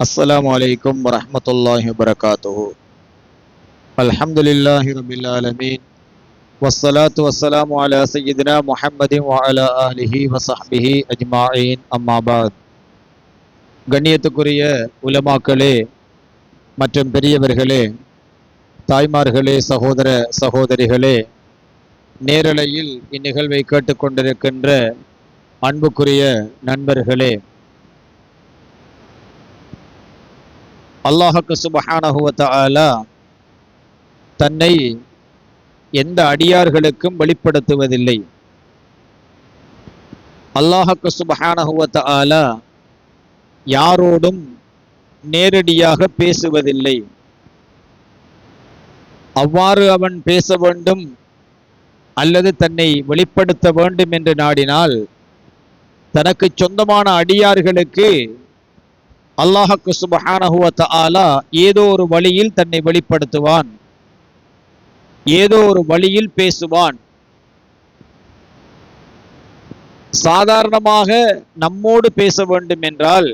السلام عليكم ورحمة الله وبركاته الحمد لله رب العالمين والصلاة والسلام على سيدنا محمد وعلى آله وصحبه أجمعين أما بعد கண்ணியத்துக்குரிய உலமாக்களே மற்றும் பெரியவர்களே தாய்மார்களே சகோதர சகோதரிகளே நேரலையில் இந்நிகழ்வை கேட்டுக்கொண்டிருக்கின்ற அன்புக்குரிய நண்பர்களே அல்லாஹுக்கு சுபஹானஹுவ தன்னை எந்த அடியார்களுக்கும் வெளிப்படுத்துவதில்லை. அல்லாஹுக்கு சுபஹானஹுவ தஆலா யாரோடும் நேரடியாக பேசுவதில்லை. அவ்வாறு அவன் பேச வேண்டும் அல்லது தன்னை வெளிப்படுத்த வேண்டும் என்று நாடினால் தனக்கு சொந்தமான அடியார்களுக்கு அல்லாஹக்கு சுபஹானஹுவத்த ஆலா ஏதோ ஒரு வழியில் தன்னை வெளிப்படுத்துவான். ஏதோ ஒரு வழியில் பேசுவான். சாதாரணமாக நம்மோடு பேச வேண்டும் என்றால்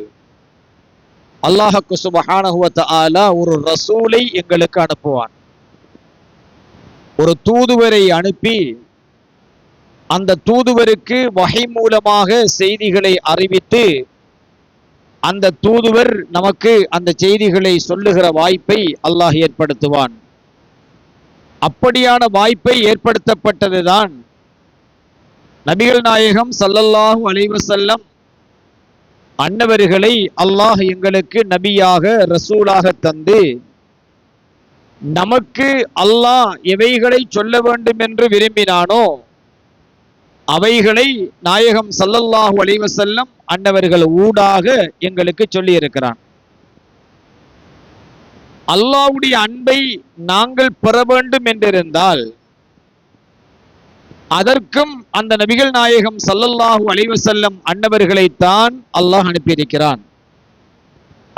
அல்லாஹக்கு சுபஹானஹுவத்த ஆலா ஒரு ரசூலை எங்களுக்கு அனுப்புவான். ஒரு தூதுவரை அனுப்பி அந்த தூதுவருக்கு வகை மூலமாக செய்திகளை அறிவித்து அந்த தூதுவர் நமக்கு அந்த செய்திகளை சொல்லுகிற வாய்ப்பை அல்லாஹ் ஏற்படுத்துவான். அப்படியான வாய்ப்பை ஏற்படுத்தப்பட்டதுதான் நபிகள் நாயகம் சல்லல்லாஹு அலைவசல்லம் அன்னவர்களை அல்லாஹ் எங்களுக்கு நபியாக ரசூலாக தந்து நமக்கு அல்லாஹ் எவைகளை சொல்ல வேண்டும் என்று விரும்பினானோ அவைகளை நாயகம் சல்லல்லாஹு அலைவசல்லம் அன்னவர்கள் ஊடாக எங்களுக்கு சொல்லி இருக்கிறான் அல்லாவுடைய அன்பை நாங்கள் பெற வேண்டும் என்றிருந்தால் அதற்கும் அந்த நபிகள் நாயகம் சல்லல்லாஹு அலைவசல்லம் அன்னவர்களைத்தான் அல்லாஹ் அனுப்பியிருக்கிறான்.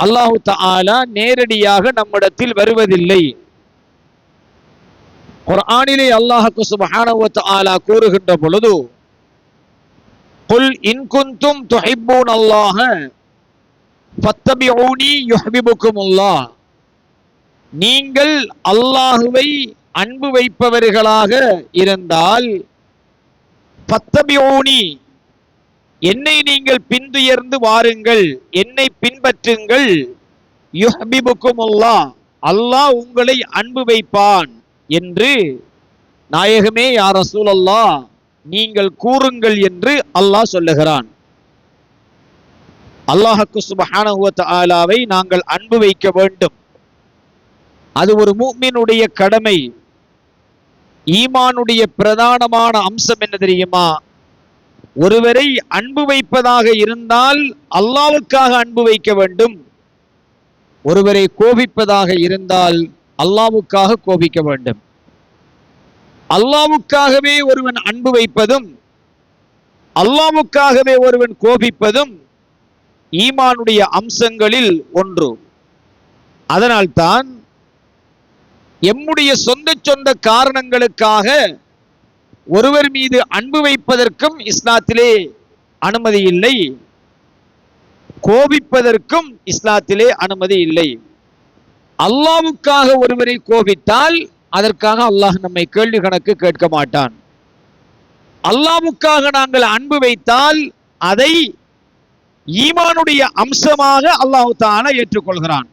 அல்லாஹு தாலா நேரடியாக நம்மிடத்தில் வருவதில்லை. குர்ஆனிலே அல்லாஹுக்கு சுப்ஹானஹு வ தஆலா கூறுகின்ற பொழுது குல் இன்குந்தும் துஹிப்பூன் அல்லாஹ ஃபத்தபிஊனி யுஹ்பிபுக்குமுல்லாஹ் நீங்கள் அல்லாஹுவை அன்பு வைப்பவர்களாக இருந்தால் பத்தபியோனி என்னை நீங்கள் பின்துயர்ந்து வாருங்கள். என்னை பின்பற்றுங்கள். யுஹ்பிபுக்குமுல்லாஹ் அல்லாஹ் உங்களை அன்பு வைப்பான் என்று நாயகமே யார் ரசூலல்லாஹ் நீங்கள் கூறுங்கள் என்று அல்லாஹ் சொல்லுகிறான். அல்லாஹக்கு சுபஹானஹு ஆலாவை நாங்கள் அன்பு வைக்க வேண்டும். அது ஒரு மூமினுடைய கடமை. ஈமானுடைய பிரதானமான அம்சம் என்ன தெரியுமா? ஒருவரை அன்பு வைப்பதாக இருந்தால் அல்லாவுக்காக அன்பு வைக்க வேண்டும். ஒருவரை கோபிப்பதாக இருந்தால் அல்லாவுக்காக கோபிக்க வேண்டும். அல்லாவுக்காகவே ஒருவன் அன்பு வைப்பதும் அல்லாவுக்காகவே ஒருவன் கோபிப்பதும் ஈமானுடைய அம்சங்களில் ஒன்று. அதனால்தான் எம்முடைய சொந்த சொந்த காரணங்களுக்காக ஒருவர் மீது அன்பு வைப்பதற்கும் இஸ்லாத்திலே அனுமதி இல்லை. கோபிப்பதற்கும் இஸ்லாத்திலே அனுமதி இல்லை. அல்லாவுக்காக ஒருவரை கோபித்தால் அதற்காக அல்லாஹ் நம்மை கேள்வி கணக்கு கேட்க மாட்டான். அல்லாவுக்காக நாங்கள் அன்பு வைத்தால் அதை ஈமானுடைய அம்சமாக அல்லாஹு ஏற்றுக்கொள்கிறான்.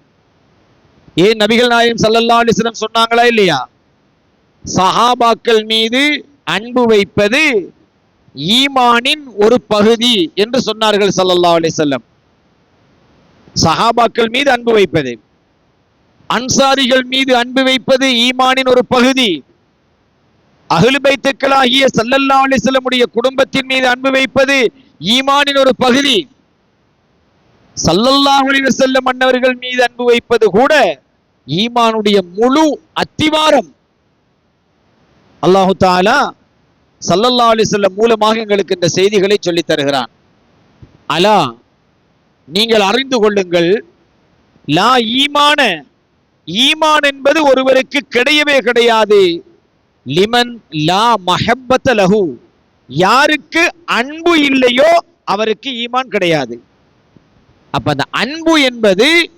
ஏன் நபிகள் நாயகம் சல்லல்லா அலிஸ்லம் சொன்னாங்களா இல்லையா? சஹாபாக்கள் மீது அன்பு வைப்பது ஈமானின் ஒரு பகுதி என்று சொன்னார்கள் சல்லல்லா அலிசல்லம் சஹாபாக்கள் மீது அன்பு வைப்பது. அன்சாரிகள் மீது அன்பு வைப்பது ஈமானின் ஒரு பகுதி. அகிலுபைத்துக்களாகிய சல்லல்லா அலிசல்லமுடைய குடும்பத்தின் மீது அன்பு வைப்பது ஈமானின் ஒரு பகுதி. சல்லல்லாஹு அலைஹி மன்னவர்கள் மீது அன்பு வைப்பது கூட ஈமானுடைய முழு அத்திவாரம். அல்லாஹு தாலா சல்லல்லா அலைஹி மூலமாக எங்களுக்கு இந்த செய்திகளை சொல்லித் தருகிறான். அலா நீங்கள் அறிந்து கொள்ளுங்கள் லா ஈமான ஈமான் என்பது ஒருவருக்கு கிடையவே கிடையாது. லிமன் லா மஹப்பத்த லஹு. யாருக்கு அன்பு இல்லையோ அவருக்கு ஈமான் கிடையாது. அப்ப அந்த அன்பு என்பது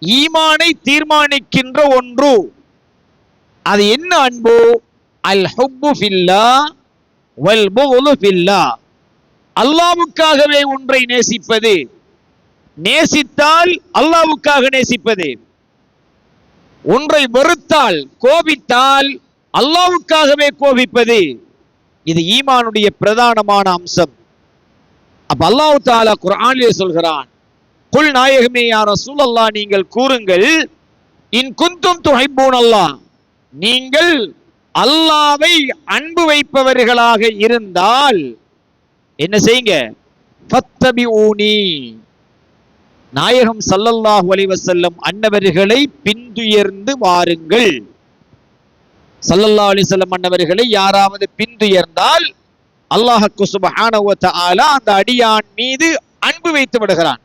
ஈமானை தீர்மானிக்கின்ற ஒன்று. அது என்ன அன்பு? அல் ஹுப்பு ஃபில்லா வல் புகுலு ஃபில்லா. அல்லாவுக்காகவே ஒன்றை நேசிப்பது. நேசித்தால் அல்லாவுக்காக நேசிப்பது. ஒன்றை வெறுத்தால் கோபித்தால் அல்லாவுக்காகவே கோபிப்பது இது ஈமானுடைய பிரதானமான அம்சம். அப்ப அல்லாஹு தாலா குரானிலே சொல்கிறான் குல் நாயகமே யார் ரசூலல்லா நீங்கள் கூறுங்கள் இன் குந்தும் துகைப்போன் அல்லா நீங்கள் அல்லாவை அன்பு வைப்பவர்களாக இருந்தால் என்ன செய்யுங்க? ஃபத்தபிஊனி நாயகம் சல்லல்லாஹு அலிவசல்லம் அன்னவர்களை பின்துயர்ந்து வாருங்கள். சல்லல்லா அலிசல்லம் அன்னவர்களை யாராவது பின்துயர்ந்தால் அல்லாஹக்கு சுபஹானவத்த ஆலா அந்த அடியான் மீது அன்பு வைத்து விடுகிறான்.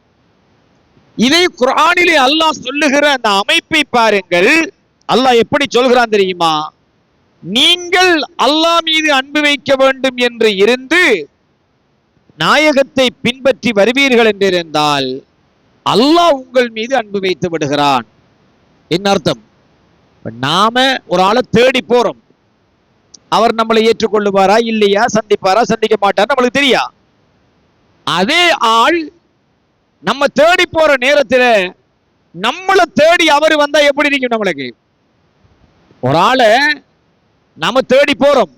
இதை குரானிலே அல்லாஹ் சொல்லுகிற அந்த அமைப்பை பாருங்கள். அல்லாஹ் எப்படி சொல்கிறான் தெரியுமா? நீங்கள் அல்லாஹ் மீது அன்பு வைக்க வேண்டும் என்று இருந்து நாயகத்தை பின்பற்றி வருவீர்கள் என்றிருந்தால் அல்லாஹ் உங்கள் மீது அன்பு வைத்து விடுகிறான். என்ன அர்த்தம்? நாம ஒரு ஆளை தேடி போறோம். அவர் நம்மளை ஏற்றுக்கொள்ளுவாரா இல்லையா? சந்திப்பாரா சந்திக்க மாட்டார் நம்மளுக்கு தெரியா? அதே ஆள் நம்ம தேடி போற நேரத்தில் நம்மளை தேடி அவர் வந்தா எப்படி இருக்கும் நம்மளுக்கு? ஒரு ஆளை நாம தேடி போறோம்.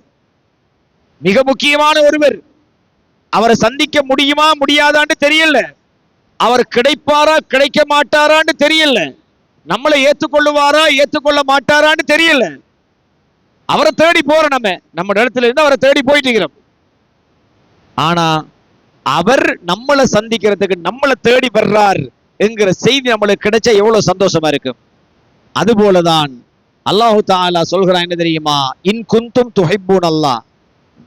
மிக முக்கியமான ஒருவர். அவரை சந்திக்க முடியுமா முடியாதான்னு தெரியல. அவர் கிடைப்பாரா கிடைக்க மாட்டாரான்னு தெரியல. நம்மளை ஏத்துக்கொள்ளுவாரா ஏத்துக்கொள்ள மாட்டாரான்னு தெரியல. அவரை தேடி போறோம் நம்ம. நம்ம இடத்துல இருந்து அவரை தேடி போயிட்டு இருக்கிறோம் ஆனா அவர் நம்மளை சந்திக்கிறதுக்கு நம்மளை தேடி வர்றார் என்கிற செய்தி நம்மளுக்கு கிடைச்சா எவ்வளவு சந்தோஷமா இருக்கும் அது போலதான் அல்லாஹு தாலா சொல்கிறான் என்ன தெரியுமா? இன் குந்தும் துஹிப்பூன் அல்லாஹ்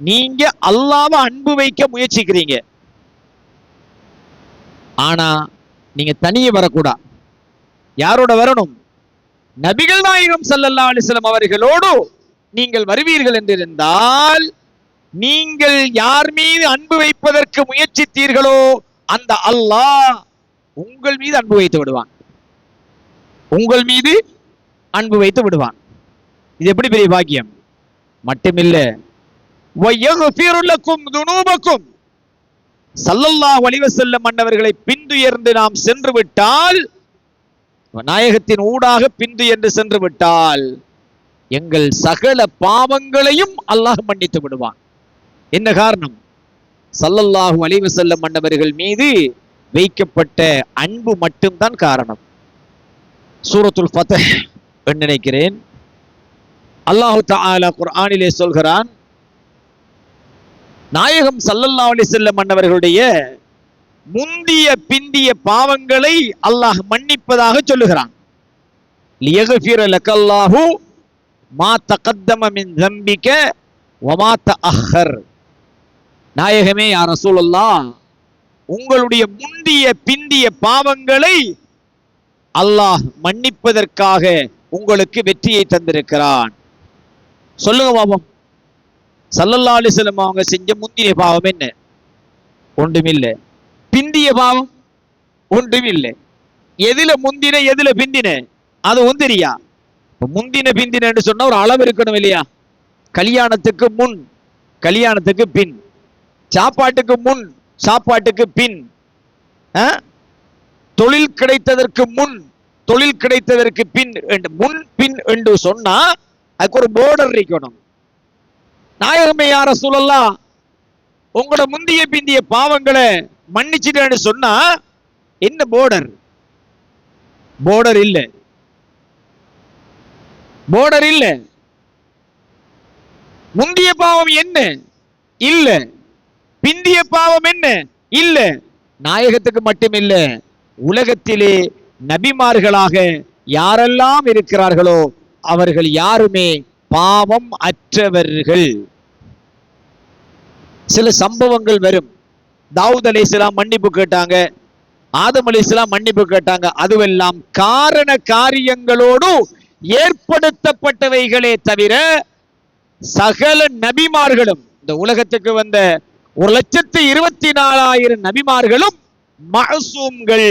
நீங்க அல்லாம அன்பு வைக்க முயற்சிக்கிறீங்க. ஆனால் நீங்கள் தனியே வரக்கூடாது யாரோட வரணும்? நபிகள் நாயகம் சல்லல்லா அலிஸ்லம் அவர்களோடு நீங்கள் வருவீர்கள் என்றிருந்தால் நீங்கள் யார் மீது அன்பு வைப்பதற்கு முயற்சித்தீர்களோ அந்த அல்லாஹ் உங்கள் மீது அன்பு வைத்து விடுவான். உங்கள் மீது அன்பு வைத்து விடுவான். இது எப்படி பெரிய பாக்கியம்? மட்டுமில்லை. துனூபக்கும். சல்லல்லா செல்ல மன்னவர்களை பின்துயர்ந்து நாம் சென்று விட்டால் நாயகத்தின் ஊடாக பிந்து சென்று விட்டால் எங்கள் சகல பாவங்களையும் அல்லாஹ் மன்னித்து விடுவான். என்ன காரணம்? சல்லல்லாஹு அழிவு செல்ல மன்னவர்கள் மீது வைக்கப்பட்ட அன்பு மட்டும்தான் காரணம். சூரத்துல் ஃபத்தஹ் நினைக்கிறேன். அல்லாஹு தாலா குர்ஆனிலே சொல்கிறான் நாயகம் சல்லல்லா அலி செல்லம் மன்னவர்களுடைய முந்திய பிந்திய பாவங்களை அல்லாஹ் மன்னிப்பதாக சொல்லுகிறான். நாயகமே யார் ரசூலுல்லாஹ் உங்களுடைய முந்திய பிந்திய பாவங்களை அல்லாஹ் மன்னிப்பதற்காக உங்களுக்கு வெற்றியை தந்திருக்கிறான். சொல்லுங்க பாபம். சல்லல்லா அலிஸ்லம் அவங்க செஞ்ச முந்திய பாவம் என்ன? ஒன்றுமில்லை. பிந்திய பாவம்? ஒன்றுமில்லை. எதுல முந்தின எதுல பிந்தின? அது ஒந்திரியா முந்தின பிந்தினன்னு சொன்னா ஒரு அளவு இருக்கணும் இல்லையா? கல்யாணத்துக்கு முன் கல்யாணத்துக்கு பின். சாப்பாட்டுக்கு முன் சாப்பாட்டுக்கு பின். ஆ? தொழில் கிடைத்ததற்கு முன் தொழில் கிடைத்ததற்கு பின் முன் பின் என்று சொன்னா அதுக்கு ஒரு போர்டர் இருக்கணும். நாயகமே யார சொல்லலாம் உங்களோட முந்திய பிந்திய பாவங்களை மன்னிச்சிட்டேன்னு சொன்னா என்ன போர்டர் போர்டர் இல்ல. போர்டர் இல்ல. முந்திய பாவம் என்ன? இல்ல. பிந்திய பாவம் என்ன? இல்ல. நாயகத்துக்கு மட்டுமில்ல உலகத்திலே நபிமார்களாக யாரெல்லாம் இருக்கிறார்களோ அவர்கள் யாருமே பாவம் அற்றவர்கள். சில சம்பவங்கள் வரும். தாவூத் அலைஹிஸ்ஸலாம் மன்னிப்பு கேட்டாங்க. ஆதம் அலைஹிஸ்ஸலாம் மன்னிப்பு கேட்டாங்க. அதுவெல்லாம் காரண காரியங்களோடு ஏற்படுத்தப்பட்டவைகளே தவிர சகல நபிமார்களும் இந்த உலகத்துக்கு வந்த ஒரு லட்சத்து இருபத்தி நாலாயிரம் நபிமார்களும் மகசூம்கள்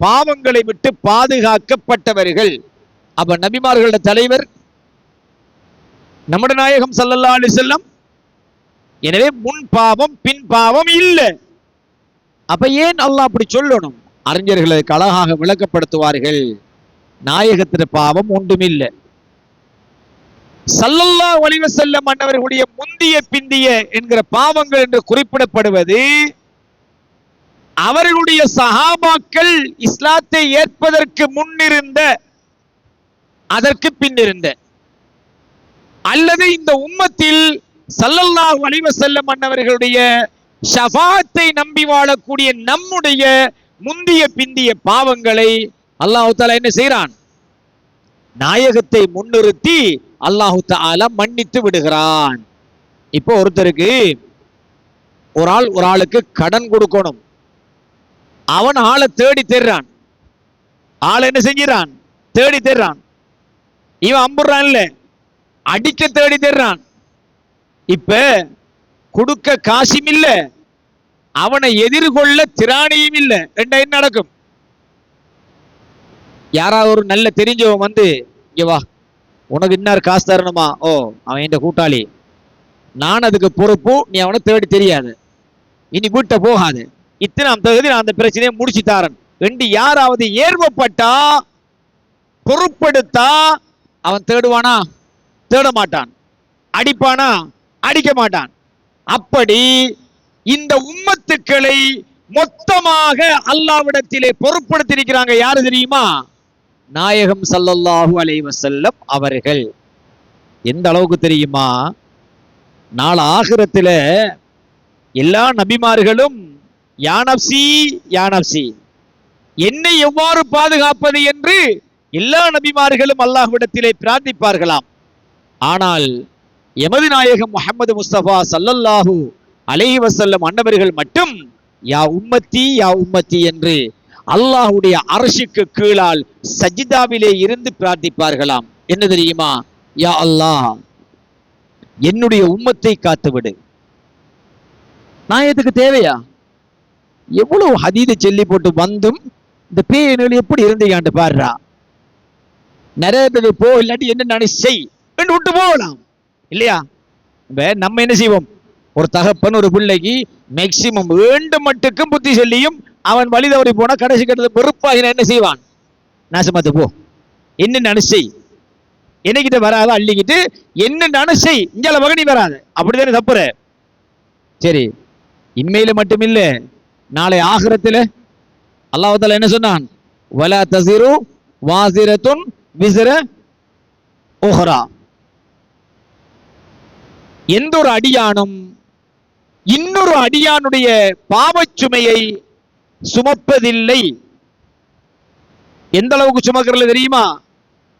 பாவங்களை விட்டு பாதுகாக்கப்பட்டவர்கள். அப்ப நபிமார்களோட தலைவர் நம்முடைய நாயகம் சல்லல்லா அலி செல்லம் எனவே முன் பாவம் பின் பாவம் இல்லை. அப்ப ஏன் அல்லாஹ் அப்படி சொல்லணும்? அறிஞர்கள் அழகாக விளக்கப்படுத்துவார்கள். நாயகத்தின் பாவம் ஒன்றுமில்லை சல்லல்லா அலைஹி செல்ல அன்னவர்களுடைய முந்திய பிந்திய என்கிற பாவங்கள் என்று குறிப்பிடப்படுவது அவர்களுடைய சஹாபாக்கள் இஸ்லாத்தை ஏற்பதற்கு முன்னிருந்த அதற்கு பின்னிருந்த அல்லது இந்த உம்மத்தில் சல்லல்லாஹ் வலிவ செல்ல அன்னவர்களுடைய ஷஃபாத்தை நம்பி வாழக்கூடிய நம்முடைய முந்திய பிந்திய பாவங்களை அல்லாஹு தாலா என்ன செய்யறான் நாயகத்தை முன்னிறுத்தி அல்லாஹு தாலா மன்னித்து விடுகிறான். இப்போ ஒருத்தருக்கு ஒரு ஆள் ஒரு ஆளுக்கு கடன் கொடுக்கணும். அவன் ஆளை தேடி தேடுறான். ஆள் என்ன செஞ்சிறான் தேடி தேடுறான். இவன் அம்புறான் இல்ல அடிக்க தேடி தர்றான் இப்ப கொடுக்க காசும் இல்ல. அவனை எதிர்கொள்ள திராணியும் இல்ல. ரெண்டா என்ன நடக்கும்? யாராவது ஒரு நல்ல தெரிஞ்சவன் வந்து இங்க வா. உனக்கு இன்னார் காசு தரணுமா? ஓ அவன் இந்த கூட்டாளி. நான் அதுக்கு பொறுப்பு. நீ அவனை தேடி தெரியாது. இனி வீட்டை போகாது. இத்தனாம் தகுதி நான் அந்த பிரச்சனையை முடிச்சு தாரன். ரெண்டு யாராவது ஏர்வப்பட்டா பொறுப்படுத்தா அவன் தேடுவானா? தேட மாட்டான் அடிப்பானா? அடிக்க மாட்டான் அப்படி இந்த உம்மத்துக்களை மொத்தமாக அல்லாவிடத்திலே பொருட்படுத்தியிருக்கிறாங்க யாரு தெரியுமா? நாயகம் ஸல்லல்லாஹு அலைவசல்லம் அவர்கள். எந்த அளவுக்கு தெரியுமா? நாள் ஆகிரத்தில் எல்லா நபிமார்களும் யானப்சி யானப்சி என்னை எவ்வாறு பாதுகாப்பது என்று எல்லா நபிமார்களும் அல்லாஹ்விடத்திலே பிரார்த்திப்பார்களாம். ஆனால் எமது நாயகம் முகமது முஸ்தபா சல்லல்லாஹு அலைஹி வசல்லம் அன்னவர்கள் மட்டும் யா உம்மத்தி யா உம்மத்தி என்று அல்லாஹுடைய அரசுக்கு கீழால் சஜிதாவிலே இருந்து பிரார்த்திப்பார்களாம். என்ன தெரியுமா? யா அல்லாஹ் என்னுடைய உம்மத்தை காத்துவிடு. நான் எதுக்கு தேவையா? எவ்வளவு ஹதீதை செல்லி போட்டு வந்தும் இந்த பேயனில் எப்படி இருந்தீங்கன்னு பாடுறா நிறைய பேர் போ இல்லாட்டி என்ன நானே செய். என்று விட்டு போகலாம். இல்லையா? இப்ப நம்ம என்ன செய்வோம்? ஒரு தகப்பன் ஒரு பிள்ளைக்கு மேக்சிமம் வேண்டும் மட்டுக்கும் புத்தி சொல்லியும் அவன் வழி தவறி போனா கடைசி கட்டத்தில் வெறுப்பாகின என்ன செய்வான்? நாசமாத்து போ. என்ன அனுசை? என்னைக்கிட்ட வராத அள்ளிக்கிட்டு என்ன அனுசை? இங்கால மகனி வராது. அப்படிதானே தப்புற? சரி. இம்மையில மட்டுமில்ல. நாளை ஆகிரத்துல அல்லாஹ் என்ன சொன்னான்? வலா தசிரு வாசிரத்துன் விசிற ஓஹரா எந்த ஒரு அடியானும் இன்னொரு அடியானுடைய பாவச்சுமையை சுமப்பதில்லை. எந்த அளவுக்கு சுமக்கிறது தெரியுமா?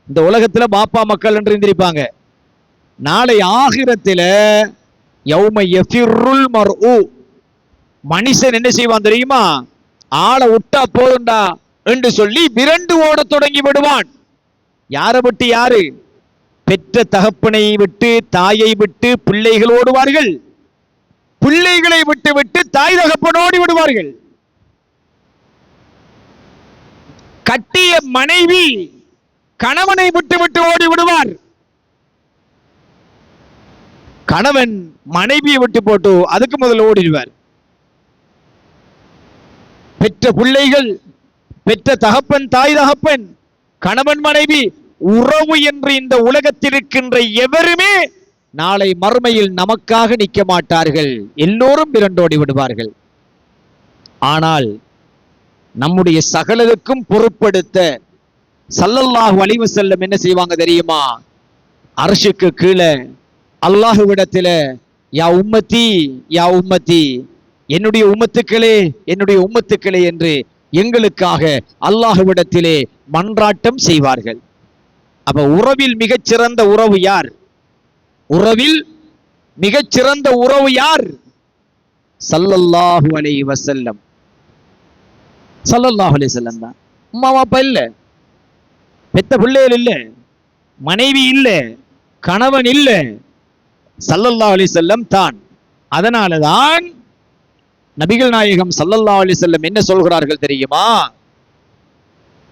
இந்த உலகத்துல பாப்பா மக்கள் என்று இருந்திருப்பாங்க நாளை ஆகிரத்தில் மனுஷன் என்ன செய்வான் தெரியுமா? ஆளை விட்டா போதுண்டா என்று சொல்லி விரண்டு ஓடத் தொடங்கி விடுவான். யாரை விட்டு யாரு? பெற்ற தகப்பனை விட்டு தாயை விட்டு பிள்ளைகள் ஓடுவார்கள் பிள்ளைகளை விட்டு விட்டு தாய் தகப்பனோடி விடுவார்கள். கட்டிய மனைவி கணவனை விட்டு விட்டு ஓடி விடுவார். கணவன் மனைவியை விட்டு போட்டு அதுக்கு முதல்ல ஓடிடுவார். பெற்ற பிள்ளைகள் பெற்ற தகப்பன் தாய் தகப்பன் கணவன் மனைவி உறவு என்று இந்த உலகத்தில் இருக்கின்ற எவருமே நாளை மறுமையில் நமக்காக நிற்க மாட்டார்கள். எல்லோரும் விரண்டோடி விடுவார்கள். ஆனால் நம்முடைய சகலருக்கும் பொறுப்படுத்த சல்லல்லாஹு வலிவு செல்லும் என்ன செய்வாங்க தெரியுமா? அரசுக்கு கீழே அல்லாஹுவிடத்தில யா உம்மத்தி யா உம்மத்தி என்னுடைய உம்மத்துக்களே என்னுடைய உம்மத்துக்களே என்று எங்களுக்காக அல்லாஹுவிடத்திலே மன்றாட்டம் செய்வார்கள். அப்ப உறவில் மிகச்சிறந்த உறவு யார்? உறவில் மிகச்சிறந்த உறவு யார்? சல்லல்லாஹு அலை வசல்லம் சல்லல்லாஹு அலைஹி செல்லம் தான். அம்மா அப்பா இல்ல? பெத்த பிள்ளைகள் இல்ல? மனைவி இல்ல? கணவன் இல்ல? சல்லல்லா அலி செல்லம் தான். அதனாலதான் நபிகள் நாயகம் சல்லல்லா அலி செல்லம் என்ன சொல்கிறார்கள் தெரியுமா?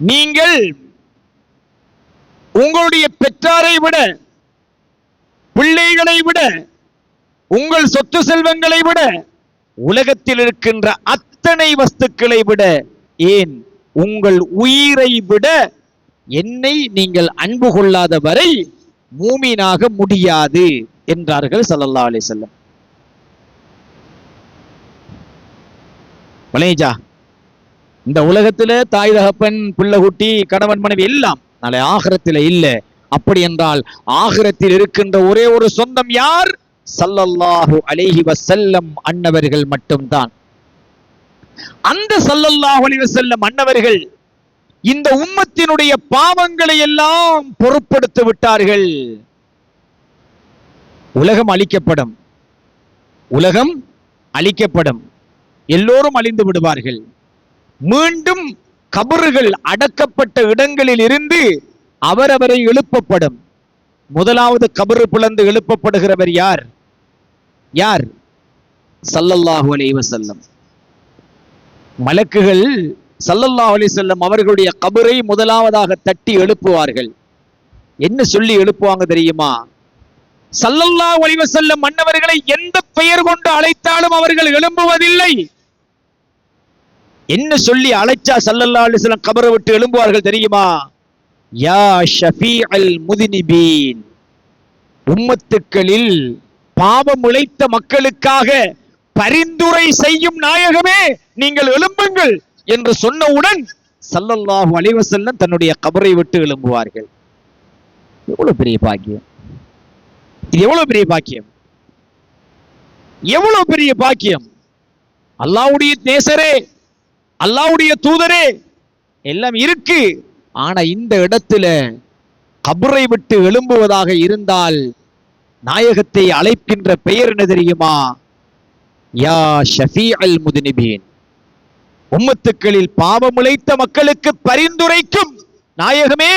நீங்கள் உங்களுடைய பெற்றாரை விட பிள்ளைகளை விட உங்கள் சொத்து செல்வங்களை விட உலகத்தில் இருக்கின்ற அத்தனை வஸ்துக்களை விட ஏன் உங்கள் உயிரை விட என்னை நீங்கள் அன்பு கொள்ளாத வரை மூமீனாக முடியாது என்றார்கள் சல்லல்லா அலி செல்லம் இந்த உலகத்துல தாய் தகப்பன் பிள்ளை குட்டி கணவன் மனைவி எல்லாம் நாளை ஆகரத்தில் இல்லை. அப்படி என்றால் ஆகிரத்தில் இருக்கின்ற ஒரே ஒரு சொந்தம் யார்? சல்லல்லாஹு அலைஹி வசல்லம் அன்னவர்கள் மட்டும்தான். அந்த சல்லல்லாஹு அலைஹி வசல்லம் அன்னவர்கள் இந்த உம்மத்தினுடைய பாவங்களை எல்லாம் பொருட்படுத்து விட்டார்கள். உலகம் அழிக்கப்படும். உலகம் அழிக்கப்படும். எல்லோரும் அழிந்து விடுவார்கள். மீண்டும் கபறுகள் அடக்கப்பட்ட இடங்களில் இருந்து அவரவரை எழுப்பப்படும். முதலாவது கபறு பிளந்து எழுப்பப்படுகிறவர் யார்? யார்? சல்லல்லாஹு அலைஹி செல்லம் மலக்குகள் சல்லல்லாஹ் அலைஹி வஸல்லம் அவர்களுடைய கபரை முதலாவதாக தட்டி எழுப்புவார்கள். என்ன சொல்லி எழுப்புவாங்க தெரியுமா? சல்லல்லா ஒளிவ செல்லும் மன்னவர்களை எந்த பெயர் கொண்டு அழைத்தாலும் அவர்கள் எழும்புவதில்லை. என்ன சொல்லி அழைச்சா சல்லல்லா அலிஸ்லாம் கபரை விட்டு எழும்புவார்கள் தெரியுமா? யா ஷஃபீஅல் முதினிபீன். உம்மத்துக்களில் பாவம் இழைத்த மக்களுக்காக பரிந்துரை செய்யும் நாயகமே நீங்கள் எழும்புங்கள் என்று சொன்னவுடன் சல்லல்லாஹு அலைஹி தன்னுடைய கபரை விட்டு எழும்புவார்கள். எவ்வளவு பெரிய பாக்கியம். இது எவ்வளவு பெரிய பாக்கியம்? எவ்வளவு பெரிய பாக்கியம்? அல்லாவுடைய நேசரே அல்லாவுடைய தூதரே எல்லாம் இருக்கு. ஆனா இந்த இடத்துல கபரை விட்டு எழும்புவதாக இருந்தால் நாயகத்தை அழைக்கின்ற பெயர் என்ன தெரியுமா? யா ஷஃபி அல் முதுனிபீன் உம்மத்துக்களில் பாவமுளைத்த மக்களுக்கு பரிந்துரைக்கும் நாயகமே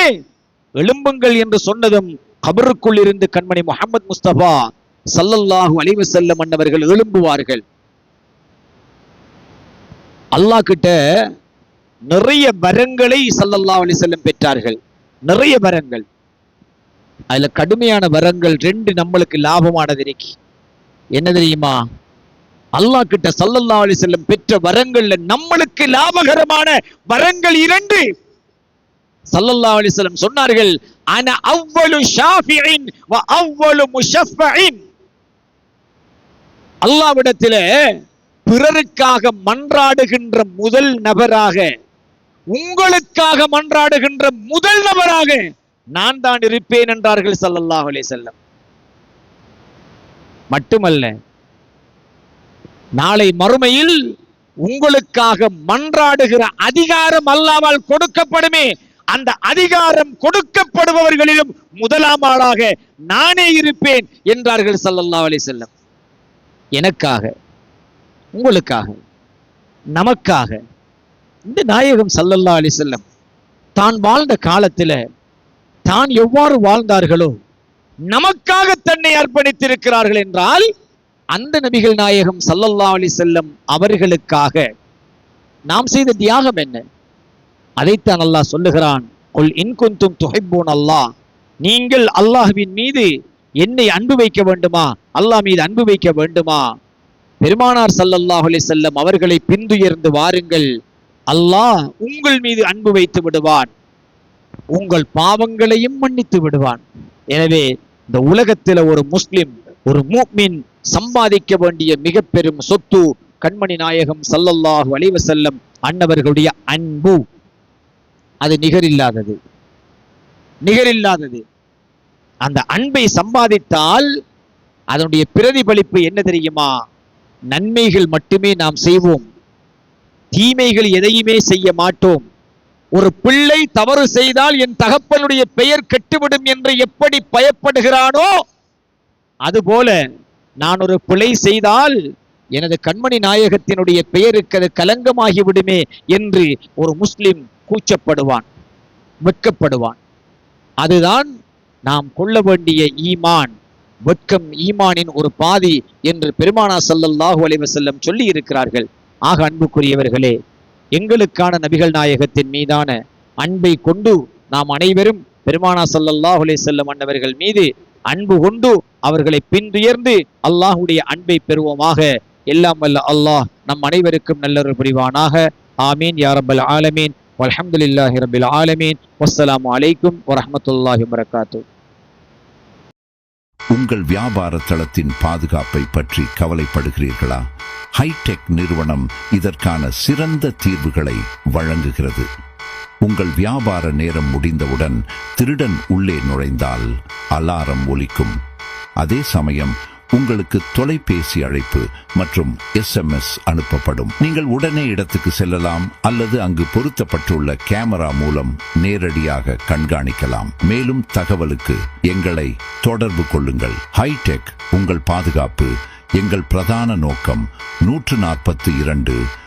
எழும்புங்கள் என்று சொன்னதும் கபருக்குள் இருந்து கண்மணி முகமது முஸ்தபா சல்லல்லாஹு அலைஹி வஸல்லம் அன்னவர்கள் எழும்புவார்கள். அல்லாஹ் கிட்ட நிறைய வரங்களை சல்லல்லா அலி செல்லம் பெற்றார்கள். நிறைய வரங்கள். அதுல கடுமையான வரங்கள் ரெண்டு நம்மளுக்கு லாபமானது இருக்கு என்ன தெரியுமா? அல்லாஹ் கிட்ட சல்லல்லா அலி செல்லம் பெற்ற வரங்கள்ல நம்மளுக்கு லாபகரமான வரங்கள் இரண்டு. சல்லல்லா அலி செல்லம் சொன்னார்கள் அன அவ்வளு ஷாஃபியின் வ அவ்வளு முஷஃபஇன் அல்லாஹ்விடத்திலே பிறருக்காக மன்றாடுகின்ற முதல் நபராக உங்களுக்காக மன்றாடுகின்ற முதல் நபராக நான் தான் இருப்பேன் என்றார்கள் சல்லல்லாஹ் அலே செல்லம் மட்டுமல்ல நாளை மறுமையில் உங்களுக்காக மன்றாடுகிற அதிகாரம் அல்லாமல் கொடுக்கப்படுமே அந்த அதிகாரம் கொடுக்கப்படுபவர்களிலும் முதலாம் ஆளாக நானே இருப்பேன் என்றார்கள் சல்லல்லா அலி செல்லம் எனக்காக உங்களுக்காக நமக்காக இந்த நாயகம் சல்லல்லா அலி செல்லம் தான் வாழ்ந்த காலத்துல தான் எவ்வாறு வாழ்ந்தார்களோ நமக்காக தன்னை அர்ப்பணித்திருக்கிறார்கள் என்றால் அந்த நபிகள் நாயகம் சல்லல்லா அலி செல்லம் அவர்களுக்காக நாம் செய்த தியாகம் என்ன? அதைத்தான் அல்லாஹ் சொல்லுகிறான் கொல் இன்குந்தும் துகைப்போன் அல்லாஹ். நீங்கள் அல்லாஹ்வின் மீது என்னை அன்பு வைக்க வேண்டுமா? அல்லாஹ் மீது அன்பு வைக்க வேண்டுமா? பெருமானார் சல்லல்லாஹ் அலைஹி அவர்களை பின்துயர்ந்து வாருங்கள். அல்லாஹ் உங்கள் மீது அன்பு வைத்து விடுவான். உங்கள் பாவங்களையும் மன்னித்து விடுவான். எனவே இந்த உலகத்துல ஒரு முஸ்லிம் ஒரு மூமின் சம்பாதிக்க வேண்டிய மிக பெரும் சொத்து கண்மணி நாயகம் சல்லல்லாஹு அலைஹி செல்லம் அன்னவர்களுடைய அன்பு. அது நிகரில்லாதது. நிகரில்லாதது. அந்த அன்பை சம்பாதித்தால் அதனுடைய பிரதிபலிப்பு என்ன தெரியுமா? நன்மைகள் மட்டுமே நாம் செய்வோம். தீமைகள் எதையுமே செய்ய மாட்டோம். ஒரு பிள்ளை தவறு செய்தால் என் தகப்பனுடைய பெயர் கெட்டுவிடும் என்று எப்படி பயப்படுகிறானோ அதுபோல நான் ஒரு பிழை செய்தால் எனது கண்மணி நாயகத்தினுடைய பெயருக்கு அது கலங்கமாகிவிடுமே என்று ஒரு முஸ்லிம் கூச்சப்படுவான் வெட்கப்படுவான். அதுதான் நாம் கொள்ள வேண்டிய ஈமான். வெட்கம் ஈமானின் ஒரு பாதி என்று பெருமானா சல்லல்லாஹு அலைஹி சொல்லி இருக்கிறார்கள் ஆக அன்புக்குரியவர்களே எங்களுக்கான நபிகள் நாயகத்தின் மீதான அன்பை கொண்டு நாம் அனைவரும் பெருமானா சல்லல்லாஹு அலைஹி வஸல்லம் அன்னவர்கள் மீது அன்பு கொண்டு அவர்களை பின்துயர்ந்து அல்லாஹுடைய அன்பை பெறுவோமாக. எல்லாம் வல்ல அல்லாஹ் நம் அனைவருக்கும் நல்லொரு புரிவானாக. ஆமீன். யா ரப்பல் ஆலமீன். வல்ஹம்துலில்லாஹி ரப்பில் ஆலமீன். வஸ்ஸலாமு அலைக்கும் வரஹ்மத்துல்லாஹி வபரகாத்துஹு உங்கள் வியாபார தளத்தின் பாதுகாப்பை பற்றி கவலைப்படுகிறீர்களா? ஹைடெக் நிறுவனம் இதற்கான சிறந்த தீர்வுகளை வழங்குகிறது. உங்கள் வியாபார நேரம் முடிந்தவுடன் திருடன் உள்ளே நுழைந்தால் அலாரம் ஒலிக்கும். அதே சமயம் உங்களுக்கு தொலைபேசி அழைப்பு மற்றும் எஸ்எம்எஸ் அனுப்பப்படும். நீங்கள் உடனே இடத்துக்கு செல்லலாம் அல்லது அங்கு பொருத்தப்பட்டுள்ள கேமரா மூலம் நேரடியாக கண்காணிக்கலாம். மேலும் தகவலுக்கு எங்களை தொடர்பு கொள்ளுங்கள். ஹைடெக் உங்கள் பாதுகாப்பு எங்கள் பிரதான நோக்கம் நூற்று நாற்பத்தி இரண்டு